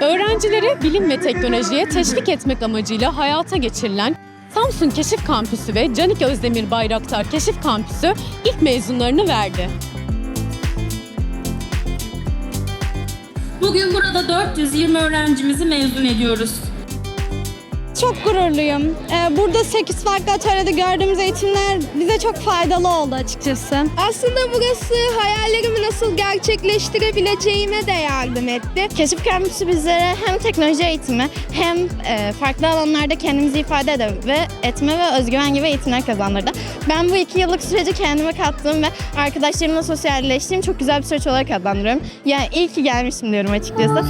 Gençleri bilim ve teknolojiye teşvik etmek amacıyla hayata geçirilen Samsun Keşif Kampüsü ve Canik Özdemir Bayraktar Keşif Kampüsü ilk mezunlarını verdi. Bugün burada 420 öğrencimizi mezun ediyoruz. Çok gururluyum. Ee, Burada 8 farklı atölyede gördüğümüz eğitimler bize çok faydalı oldu açıkçası. Aslında burası hayallerimi nasıl gerçekleştirebileceğime de yardım etti. Keşif Kampüsü bizlere hem teknoloji eğitimi hem e, farklı alanlarda kendimizi ifade ede ve etme ve özgüven gibi eğitimler kazandırdı. Ben bu iki yıllık süreci kendime kattığım ve arkadaşlarımla sosyalleştiğim çok güzel bir süreç olarak adlandırıyorum. Yani iyi ki gelmişim diyorum açıkçası.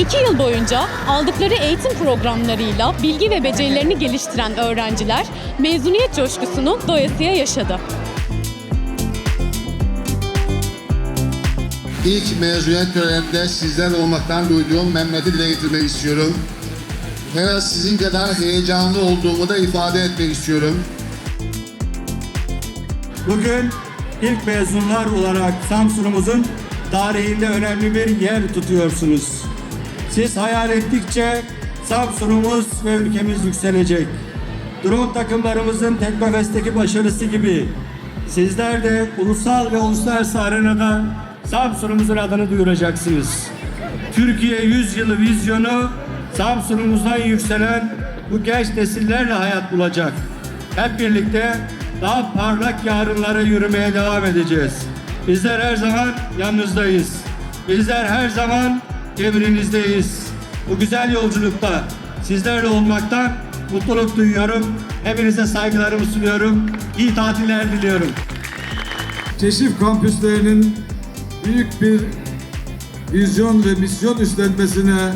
İki yıl boyunca aldıkları eğitim programlarıyla bilgi ve becerilerini geliştiren öğrenciler mezuniyet coşkusunu doyasıya yaşadı. İlk mezuniyet töreninde sizler olmaktan duyduğum memnuniyeti dile getirmek istiyorum. Ve sizin kadar heyecanlı olduğumu da ifade etmek istiyorum. Bugün ilk mezunlar olarak Samsun'umuzun tarihinde önemli bir yer tutuyorsunuz. Siz hayal ettikçe Samsun'umuz ve ülkemiz yükselecek. Drone takımlarımızın Teknofest'teki başarısı gibi sizler de ulusal ve uluslararası arenada Samsun'umuzun adını duyuracaksınız. Türkiye 100 yılı vizyonu Samsun'umuzdan yükselen bu genç nesillerle hayat bulacak. Hep birlikte daha parlak yarınlara yürümeye devam edeceğiz. Bizler her zaman yanınızdayız. Bizler her zaman emrinizdeyiz. Bu güzel yolculukta sizlerle olmaktan mutluluk duyuyorum. Hepinize saygılarımı sunuyorum. İyi tatiller diliyorum. keşif kampüslerinin büyük bir vizyon ve misyon üstlenmesine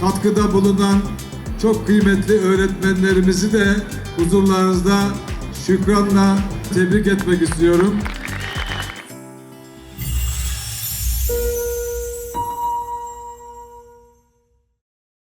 katkıda bulunan çok kıymetli öğretmenlerimizi de huzurlarınızda şükranla tebrik etmek istiyorum.